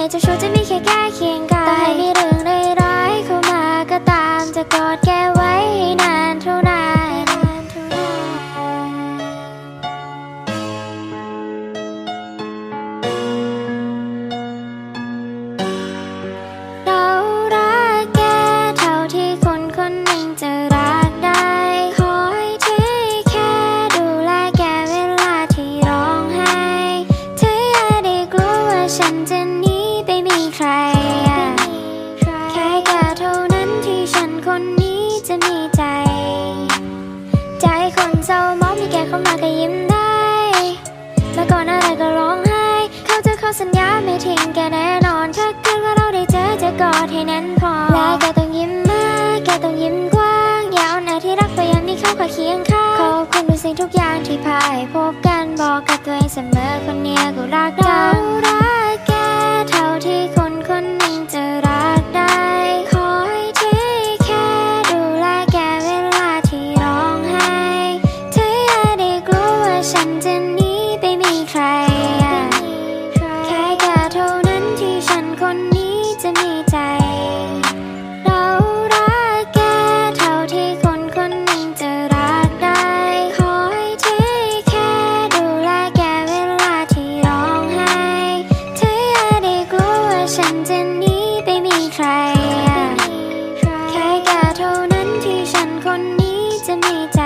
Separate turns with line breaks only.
เจ้าชู้จะมีแค่แก้เคียงกายต่อให้มีเรื่องร้ายเข้ามาก็ตามจะกอดแกไว้ให้นานเท่านานเรารักแกเท่าที่คนคนหนึ่งจะรักได้ คอยเทแคร์ดูแลแกเวลาที่ร้องไห้เธาได้กลัว่าฉันจะหนี ใครแค่แกเท่านั้นที่ฉันคนนี้จะมีใจ ใจคนเศร้ามองมีแกเข้ามาก็ยิ้มได้เมื่อก่อนอะไรก็ร้องไห้ เขาจะเข้าสัญญาไม่ทิ้งแกแน่นอนถ้าเกิดว่าเราได้เจอจะกอดให้แน่นพอและแกต้องยิ้มมากแกต้องยิ้มกว้างอย่าเอาหน้าที่รักไปยังมีเขาก็เคียงข้างขอบคุณทุกสิ่งทุกอย่างที่พายพบกันบอกกับตัวเองเสมอคนเนี้ยกูรักเราีใครแค่แค่เท่านั้นที่ฉันคนนี้จะมีใจ เรารักแกเท่าที่คนคนหนึ่งจะรักได้ คอยที่แค่ดูแลแกเวลาที่ร้องไห้เธออาได้กลัวว่าฉันจะหนีไปมีใคร แค่แกเท่านั้นที่ฉันคนนี้จะมีใจ